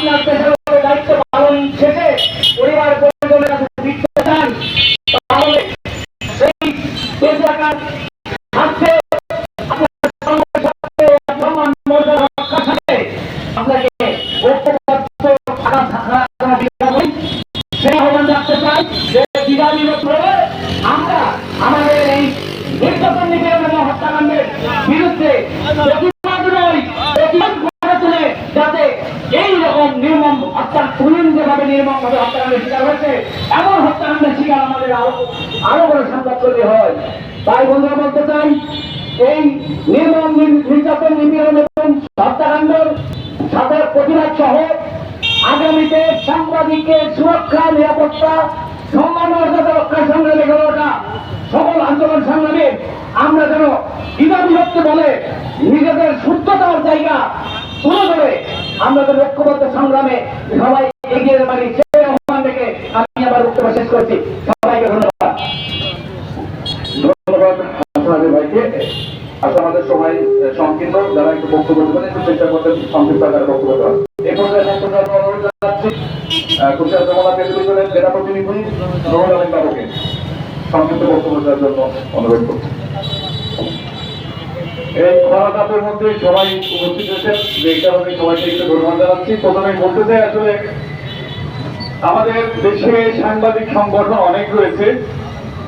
আপনার আমরা আমাদের এই নির্যাতন নিপীড়ন হত্যাকাণ্ডের বিরুদ্ধে প্রতিবাদ নয় প্রতিবাদ করে তুলে যাতে এই রকম নির্মম হত্যা পুলিন যেভাবে নির্মম ভাবে হত্যাকাণ্ডের শিকার হয়েছে। এমন হত্যাকাণ্ডের শিকার আমাদের আরও আরও বড় সংবাদ করতে হয়। তাই বন্ধুরা বলতে চাই, এই নির্মম নির- নির্যাতন নিপীড়ন এবং হত্যাকাণ্ডের সাথে প্রতিবাদ সহ আগামীতে সাংবাদিকের সুরক্ষা, নিরাপত্তা, সম্মান মর্যাদা রক্ষার সংগ্রামে গড়ে ওঠা সকল আন্দোলন সংগ্রামে আমরা যেন বিভক্ত বলে নিজেদের শুদ্ধতার জায়গা তুলে ধরে আমরা যেন ঐক্যবদ্ধ সংগ্রামে সবাই এগিয়ে পারি। সেই আহ্বান থেকে আমি আবার বক্তব্য শেষ করছি। সবাইকে ধন্যবাদ। আচ্ছা সংক্ষিপ্ত বক্তব্য দেওয়ার। সংক্ষিপ্ত বক্তব্য দেওয়ার জন্য অনুরোধ করছি। এই খরা তাপের মধ্যে সবাই উপস্থিত হয়েছেন যে কারণে সবাইকে একটু ধন্যবাদ জানাচ্ছি। প্রথমে বলতে চাই, আসলে আমাদের দেশে সাংবাদিক সংগঠন অনেক রয়েছে।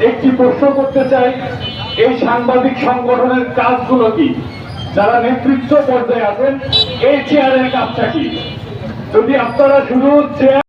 একটি প্রশ্ন করতে চাই, এই সাংবাদিক সংগঠনের কাজগুলো কি? যারা নেতৃত্ব পর্যায়ে আছেন, এই চেয়ারের কাজটা কি? যদি আপনারা শুধু চেয়ার